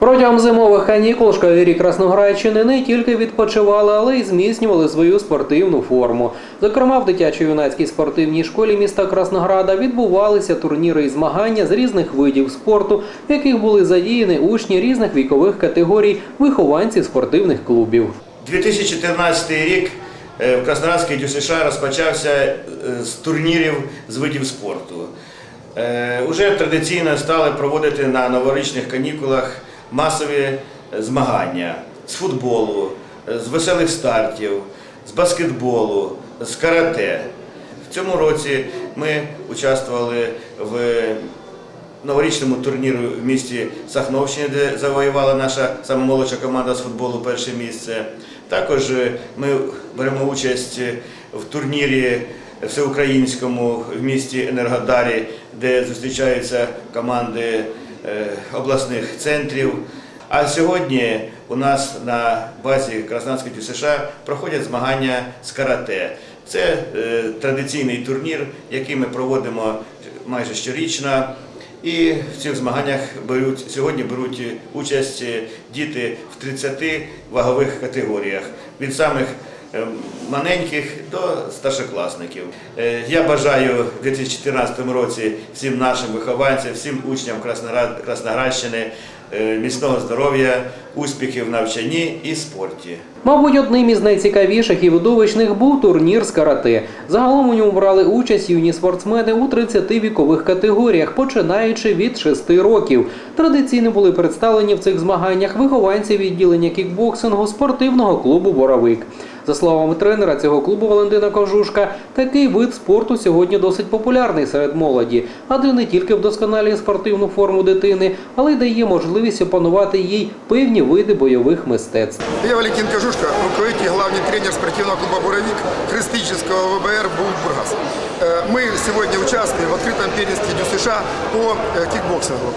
Протягом зимових канікул школярі Красноградщини не тільки відпочивали, але й зміцнювали свою спортивну форму. Зокрема, в дитячо-юнацькій спортивній школі міста Краснограда відбувалися турніри і змагання з різних видів спорту, в яких були задіяні учні різних вікових категорій, вихованці спортивних клубів. 2014 рік е, в Краснодарській ДЮСШ розпочався е, з турнірів з видів спорту. Е, Уже традиційно стали проводити на новорічних канікулах масові е, змагання з футболу, е, з веселих стартів, з баскетболу, з карате. В цьому році ми участвували в новорічному турніру в місті Сахновщині, де завоювала наша сама молодша команда з футболу перше місце. Також е, ми беремо участь в турнірі всеукраїнському в місті Енергодарі, де зустрічаються команди обласних центрів. А сьогодні у нас на базі Краснодарської ДЮСШ проходять змагання з карате. Це е, традиційний турнір, який ми проводимо майже щорічно. І в цих змаганнях беруть сьогодні беруть участь діти в 30 вагових категоріях від самих е, маленьких до старшокласників. Е, Я бажаю в 2014 році всім нашим вихованцям, всім учням Красноград- Красноградщини е, міцного здоров'я, успіхів в навчанні і спорті. Мабуть, одним із найцікавіших і видовищних був турнір з карате. Загалом у ньому брали участь юні спортсмени у 30 вікових категоріях, починаючи від 6 років. Традиційно були представлені в цих змаганнях вихованці відділення кікбоксингу спортивного клубу Боровик. За словами тренера цього клубу Валентина Кожушка, такий вид спорту сьогодні досить популярний серед молоді, адже не тільки вдосконалює спортивну форму дитини, але й дає можливість опанувати їй певні види бойових мистецтв. Я Валентин Кожушка, руководитель и главный тренер спортивного клуба «Буровик» Христического ВБР «Бургас». Э, Мы сегодня участвуем в открытом первенстве ДЮСШ по э, кикбоксингу.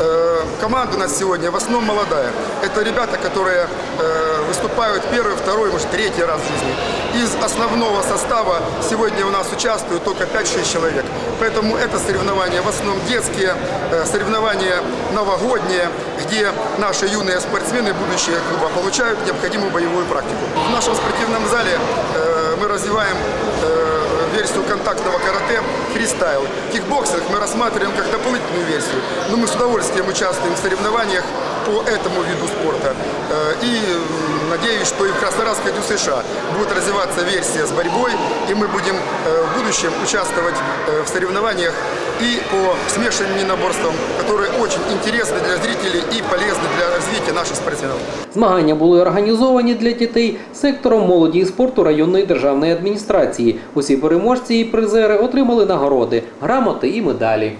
Э, Команда у нас сегодня в основном молодая. Это ребята, которые э, выступают первый, второй, может, третий раз в жизни. Из основного состава сегодня у нас участвуют только 5-6 человек. Поэтому это соревнования в основном детские, э, соревнования новогодние, где наши юные спортсмены, будущие клуба, получают необходимую боевую практику. В нашем спортивном зале мы развиваем версию контактного карате фристайл. Кикбоксинг мы рассматриваем как дополнительную версию, но мы с удовольствием участвуем в соревнованиях по этому виду спорта. Э, И надеюсь, что и в Краснодарской ДЮСШ будет развиваться версия с борьбой, и мы будем э, в будущем участвовать э, в соревнованиях и по смешанным единоборствам, которые очень интересны для зрителей и полезны наших спортсменов. Змагання були організовані для дітей сектором молоді і спорту районної державної адміністрації. Усі переможці і призери отримали нагороди, грамоти і медалі.